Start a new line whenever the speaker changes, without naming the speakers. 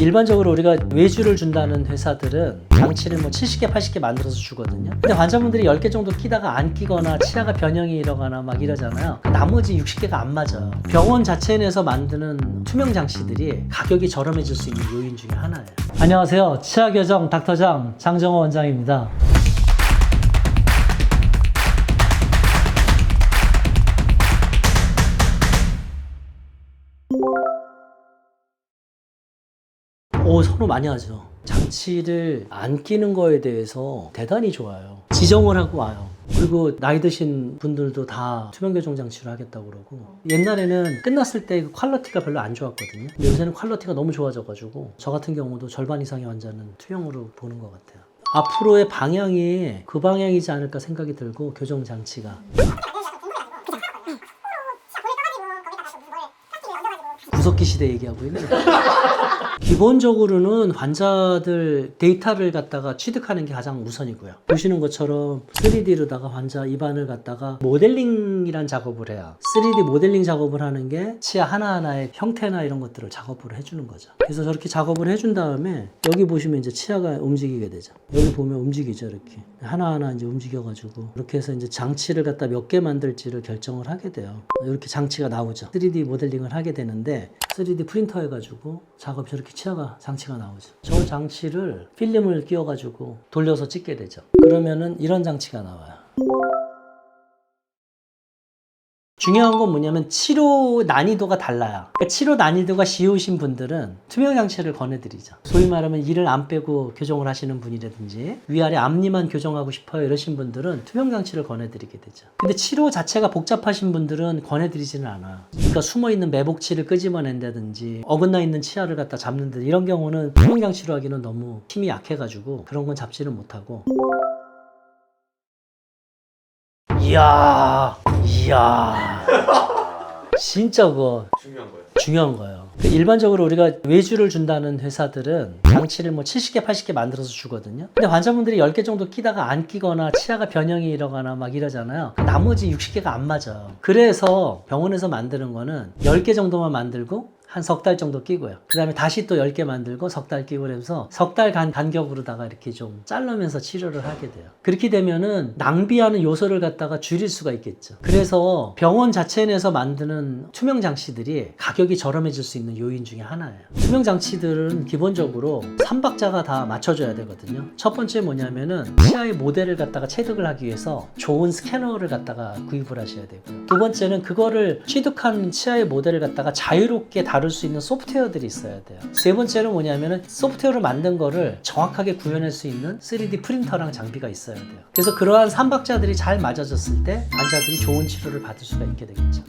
일반적으로 우리가 외주를 준다는 회사들은 장치를 뭐 70개, 80개 만들어서 주거든요. 근데 환자분들이 10개 정도 끼다가 안 끼거나 치아가 변형이 일어나거나 막 이러잖아요. 그 나머지 60개가 안 맞아요. 병원 자체 내에서 만드는 투명 장치들이 가격이 저렴해질 수 있는 요인 중에 하나예요. 안녕하세요. 치아 교정 닥터장 장정호 원장입니다. 오, 선호 많이 하죠. 장치를 안 끼는 거에 대해서 대단히 좋아요. 지정을 하고 와요. 그리고 나이 드신 분들도 다 투명 교정 장치를 하겠다고 그러고 옛날에는 끝났을 때 그 퀄리티가 별로 안 좋았거든요. 근데 요새는 퀄리티가 너무 좋아져가지고 저 같은 경우도 절반 이상의 환자는 투명으로 보는 것 같아요. 앞으로의 방향이 그 방향이지 않을까 생각이 들고 교정 장치가 구석기 시대 얘기하고 있네. 기본적으로는 환자들 데이터를 갖다가 취득하는 게 가장 우선이고요. 보시는 것처럼 3D로다가 환자 입안을 갖다가 모델링이란 작업을 해야 3D 모델링 작업을 하는 게 치아 하나하나의 형태나 이런 것들을 작업을 해주는 거죠. 그래서 저렇게 작업을 해준 다음에 여기 보시면 이제 치아가 움직이게 되죠. 여기 보면 움직이죠, 이렇게. 하나하나 이제 움직여가지고 이렇게 해서 이제 장치를 갖다 몇 개 만들지를 결정을 하게 돼요. 이렇게 장치가 나오죠. 3D 모델링을 하게 되는데 3D 프린터 해가지고 작업 저렇게 치아가 장치가 나오죠. 저 장치를 필름을 끼워가지고 돌려서 찍게 되죠. 그러면은 이런 장치가 나와요. 중요한 건 뭐냐면 치료 난이도가 달라요. 그러니까 치료 난이도가 쉬우신 분들은 투명 장치를 권해드리죠. 소위 말하면 이를 안 빼고 교정을 하시는 분이라든지 위아래 앞니만 교정하고 싶어요 이러신 분들은 투명 장치를 권해드리게 되죠. 근데 치료 자체가 복잡하신 분들은 권해드리지는 않아요. 그러니까 숨어 있는 매복치를 끄집어낸다든지 어긋나 있는 치아를 갖다 잡는다 이런 경우는 투명 장치로 하기는 너무 힘이 약해가지고 그런 건 잡지를 못하고. 이야, 이야. 진짜 그거
중요한 거예요.
중요한 거예요. 그 일반적으로 우리가 외주를 준다는 회사들은 장치를 뭐 70개, 80개 만들어서 주거든요. 근데 환자분들이 10개 정도 끼다가 안 끼거나 치아가 변형이 일어나거나 막 이러잖아요. 그 나머지 60개가 안 맞아요. 그래서 병원에서 만드는 거는 10개 정도만 만들고 한 석 달 정도 끼고요. 그 다음에 다시 또 10개 만들고 석 달 끼고 그러면서 석 달 간 간격으로다가 이렇게 좀 자르면서 치료를 하게 돼요. 그렇게 되면은 낭비하는 요소를 갖다가 줄일 수가 있겠죠. 그래서 병원 자체 내에서 만드는 투명 장치들이 가격이 저렴해질 수 있는 요인 중에 하나예요. 투명 장치들은 기본적으로 3박자가 다 맞춰줘야 되거든요. 첫 번째 뭐냐면은 치아의 모델을 갖다가 체득을 하기 위해서 좋은 스캐너를 갖다가 구입을 하셔야 되고요. 두 번째는 그거를 취득한 치아의 모델을 갖다가 자유롭게 다룰 수 있는 소프트웨어들이 있어야 돼요. 세 번째는 뭐냐면은 소프트웨어를 만든 거를 정확하게 구현할 수 있는 3D 프린터랑 장비가 있어야 돼요. 그래서 그러한 삼박자들이 잘 맞아졌을 때 환자들이 좋은 치료를 받을 수가 있게 되겠죠.